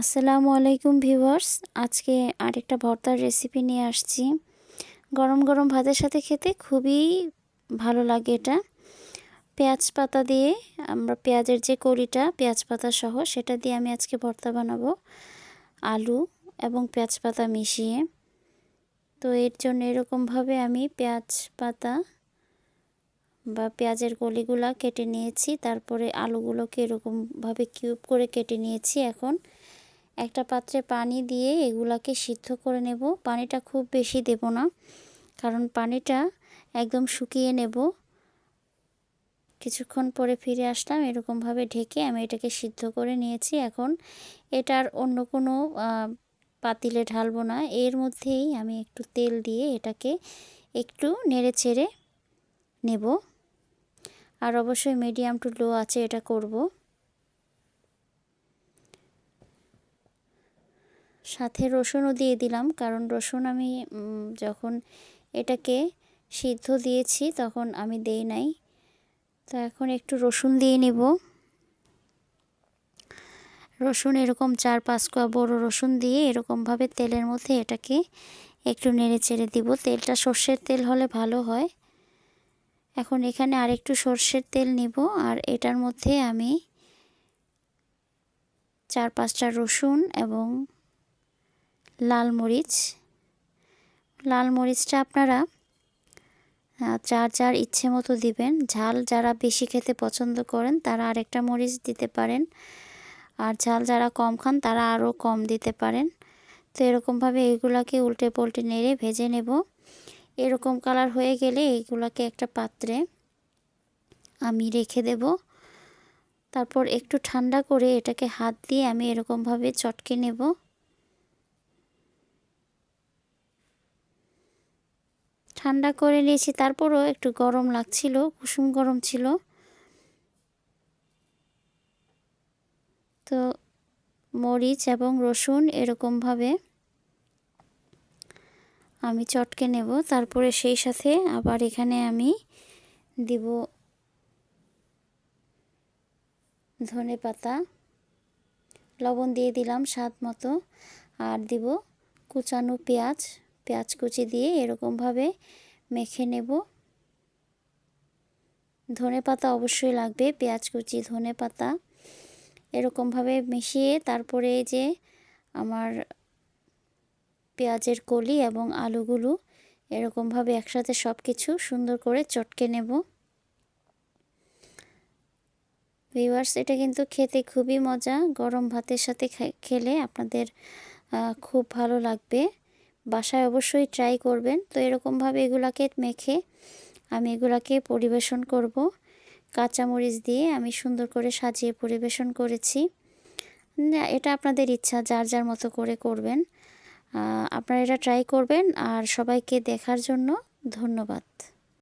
আসসালামু আলাইকুম ভিউয়ার্স। আজকে আরেকটা ভর্তার রেসিপি নিয়ে আসছি। গরম গরম ভাতের সাথে খেতে খুবই ভালো লাগে এটা। পেঁয়াজ পাতা দিয়ে আমরা পেঁয়াজের যে কড়িটা, পেঁয়াজ পাতা সহ সেটা দিয়ে আমি আজকে ভর্তা বানাবো। আলু এবং পেঁয়াজ পাতা মিশিয়ে। তো এর জন্য এরকমভাবে আমি পেঁয়াজ পাতা বা পেঁয়াজের কলিগুলা কেটে নিয়েছি। তারপরে আলুগুলোকে এরকমভাবে কিউব করে কেটে নিয়েছি এখন। একটা পাত্রে পানি দিয়ে এগুলাকে সিদ্ধ করে নেব। পানিটা খুব বেশি দেব না, কারণ পানিটা একদম শুকিয়ে নেব। কিছুক্ষণ পরে ফিরে আসলাম, এরকমভাবে ঢেকে আমি এটাকে সিদ্ধ করে নিয়েছি। এখন এটার অন্য কোনো পাতিলে ঢালবো না। এর মধ্যেই আমি একটু তেল দিয়ে এটাকে একটু নেড়ে চেড়ে নেব। আর অবশ্যই মিডিয়াম টু লো আছে এটা করব। সাথে রসুনও দিয়ে দিলাম। কারণ রসুন আমি যখন এটাকে সিদ্ধ দিয়েছি তখন আমি দেই নাই। তো এখন একটু রসুন দিয়ে নিব। রসুন এরকম চার পাঁচ কোয়া বড় রসুন দিয়ে এরকমভাবে তেলের মধ্যে এটাকে একটু নেড়ে চেড়ে দিব। তেলটা সর্ষের তেল হলে ভালো হয়। এখন এখানে আরেকটু সর্ষের তেল নিব আর এটার মধ্যে আমি চার পাঁচটা রসুন এবং লাল মরিচ। লাল মরিচটা আপনারা চার চার ইচ্ছে মতো দিবেন। ঝাল যারা বেশি খেতে পছন্দ করেন, তারা আরেকটা মরিচ দিতে পারেন। আর ঝাল যারা কম খান, তারা আরও কম দিতে পারেন। তো এরকমভাবে এগুলাকে উল্টে পাল্টে নেড়ে ভেজে নেব। এরকম কালার হয়ে গেলে এইগুলাকে একটা পাত্রে আমি রেখে দেব। তারপর একটু ঠান্ডা করে এটাকে হাত দিয়ে আমি এরকমভাবে চটকে নেব। ঠান্ডা করে নিয়েছি, তারপরও একটু গরম লাগছিল, কুসুম গরম ছিল। তো মরিচ এবং রসুন এরকমভাবে আমি চটকে নেব, তারপরে সেই সাথে আবার এখানে আমি দিব ধনে পাতা। লবণ দিয়ে দিলাম স্বাদ মতো, আর দিব কুচানো পেঁয়াজ। পেঁয়াজ কুচি দিয়ে এরকমভাবে মেখে নেব। ধনে পাতা অবশ্যই লাগবে, পেঁয়াজ কুচি, ধনে পাতা এরকমভাবে মিশিয়ে তারপরে যে আমার পেঁয়াজের কলি এবং আলুগুলো এরকমভাবে একসাথে সব কিছু সুন্দর করে চটকে নেব। ভিউয়ার্স, এটা কিন্তু খেতে খুবই মজা, গরম ভাতের সাথে খেলে আপনাদের খুব ভালো লাগবে। বাসায় অবশ্যই ট্রাই করবেন। তো এরকমভাবে এগুলাকে মেখে আমি এগুলাকে পরিবেশন করব। কাঁচামরিচ দিয়ে আমি সুন্দর করে সাজিয়ে পরিবেশন করেছি। এটা আপনাদের ইচ্ছা, যার যার মতো করে করবেন। আপনারা এটা ট্রাই করবেন। আর সবাইকে দেখার জন্য ধন্যবাদ।